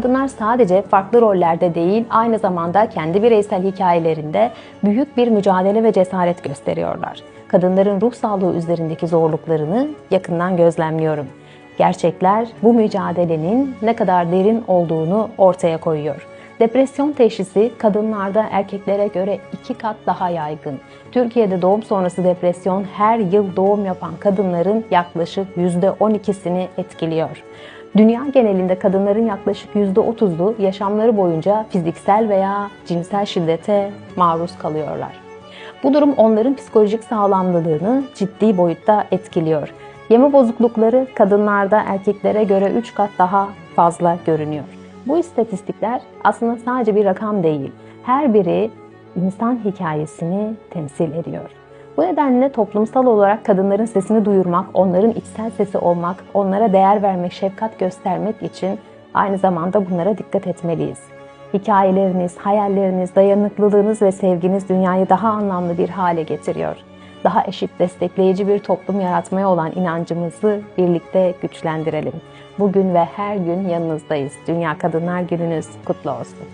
Kadınlar sadece farklı rollerde değil, aynı zamanda kendi bireysel hikayelerinde büyük bir mücadele ve cesaret gösteriyorlar. Kadınların ruh sağlığı üzerindeki zorluklarını yakından gözlemliyorum. Gerçekler bu mücadelenin ne kadar derin olduğunu ortaya koyuyor. Depresyon teşhisi kadınlarda erkeklere göre iki kat daha yaygın. Türkiye'de doğum sonrası depresyon her yıl doğum yapan kadınların yaklaşık %12'sini etkiliyor. Dünya genelinde kadınların yaklaşık %30'u yaşamları boyunca fiziksel veya cinsel şiddete maruz kalıyorlar. Bu durum onların psikolojik sağlamlılığını ciddi boyutta etkiliyor. Yeme bozuklukları kadınlarda erkeklere göre 3 kat daha fazla görünüyor. Bu istatistikler aslında sadece bir rakam değil. Her biri insan hikayesini temsil ediyor. Bu nedenle toplumsal olarak kadınların sesini duyurmak, onların içsel sesi olmak, onlara değer vermek, şefkat göstermek için aynı zamanda bunlara dikkat etmeliyiz. Hikayeleriniz, hayalleriniz, dayanıklılığınız ve sevginiz dünyayı daha anlamlı bir hale getiriyor. Daha eşit, destekleyici bir toplum yaratmaya olan inancımızı birlikte güçlendirelim. Bugün ve her gün yanınızdayız. Dünya Kadınlar Gününüz kutlu olsun.